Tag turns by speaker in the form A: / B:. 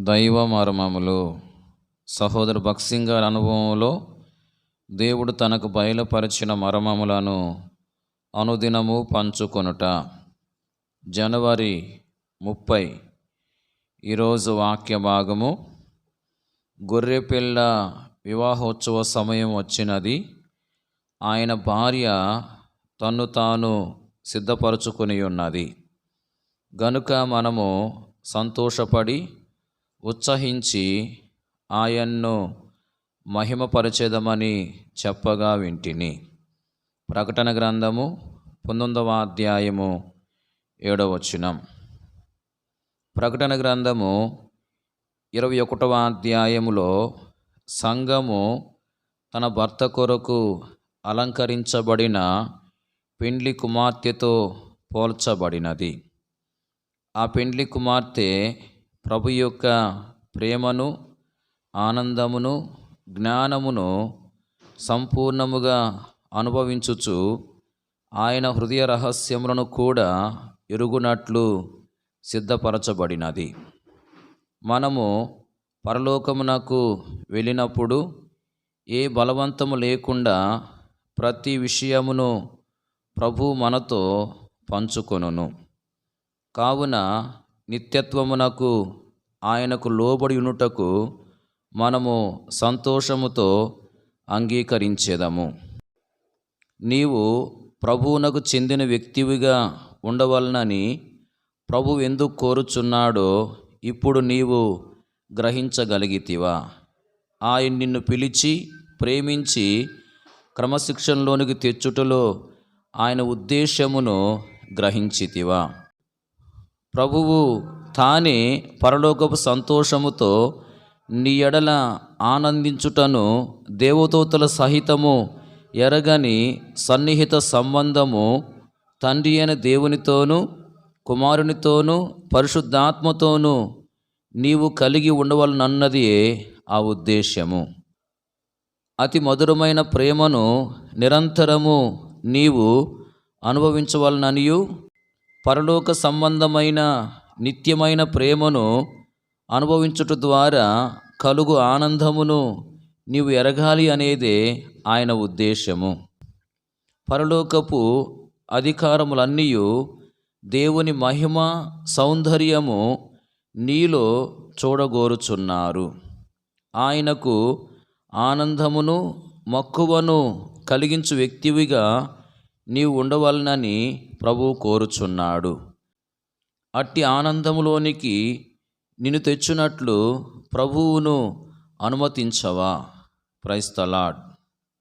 A: దైవ మర్మములు సహోదరు భక్సింగ్ గారి అనుభవంలో దేవుడు తనకు బయలుపరిచిన మర్మములను అనుదినము పంచుకొనుట. జనవరి ముప్పై ఈరోజు వాక్య భాగము. గొర్రెపిల్ల వివాహోత్సవ సమయం వచ్చినది. ఆయన భార్య తన్ను తాను సిద్ధపరచుకొని ఉన్నది. గనుక మనము సంతోషపడి ఉత్సహించి ఆయన్ను మహిమపరచేదమని చెప్పగా వింటిని. ప్రకటన గ్రంథము పంతొమ్మిదవ అధ్యాయము ఏడవచనం ప్రకటన గ్రంథము ఇరవై ఒకటవ అధ్యాయములో సంఘము తన భర్త కొరకు అలంకరించబడిన పెండ్లి కుమార్తెతో పోల్చబడినది. ఆ పెండ్లి కుమార్తె ప్రభు యొక్క ప్రేమను ఆనందమును జ్ఞానమును సంపూర్ణముగా అనుభవించుచు ఆయన హృదయ రహస్యములను కూడా ఎరుగునట్లు సిద్ధపరచబడినది. మనము పరలోకమునకు వెళ్ళినప్పుడు ఏ బలవంతము లేకుండా ప్రతి విషయమును ప్రభు మనతో పంచుకొనును. కావున నిత్యత్వమునకు ఆయనకు లోబడి ఉనుటకు మనము సంతోషముతో అంగీకరించేదము. నీవు ప్రభువునకు చెందిన వ్యక్తివిగా ఉండవలనని ప్రభు ఎందుకు కోరుచున్నాడో ఇప్పుడు నీవు గ్రహించగలిగితివా? ఆయన నిన్ను పిలిచి ప్రేమించి క్రమశిక్షణలోనికి తెచ్చుటలో ఆయన ఉద్దేశమును గ్రహించితివా? ప్రభువు తానే పరలోకపు సంతోషముతో నీ ఎడల ఆనందించుటను దేవదూతల సహితము ఎరగని సన్నిహిత సంబంధము తండ్రి అయిన దేవునితోనూ కుమారునితోనూ పరిశుద్ధాత్మతోనూ నీవు కలిగి ఉండవలనన్నది ఆ ఉద్దేశ్యము. అతి మధురమైన ప్రేమను నిరంతరము నీవు అనుభవించవలననియు పరలోక సంబంధమైన నిత్యమైన ప్రేమను అనుభవించుట ద్వారా కలుగు ఆనందమును నీవు ఎరగాలి అనేదే ఆయన ఉద్దేశము. పరలోకపు అధికారములన్నీ దేవుని మహిమ సౌందర్యము నీలో చూడగోరుచున్నారు. ఆయనకు ఆనందమును మక్కువను కలిగించు వ్యక్తివిగా నీవు ఉండవలనని ప్రభువు కోరుచున్నాడు. అట్టి ఆనందములోనికి నిన్ను తెచ్చునట్లు ప్రభువును అనుమతించవా? ప్రైస్తలాడ్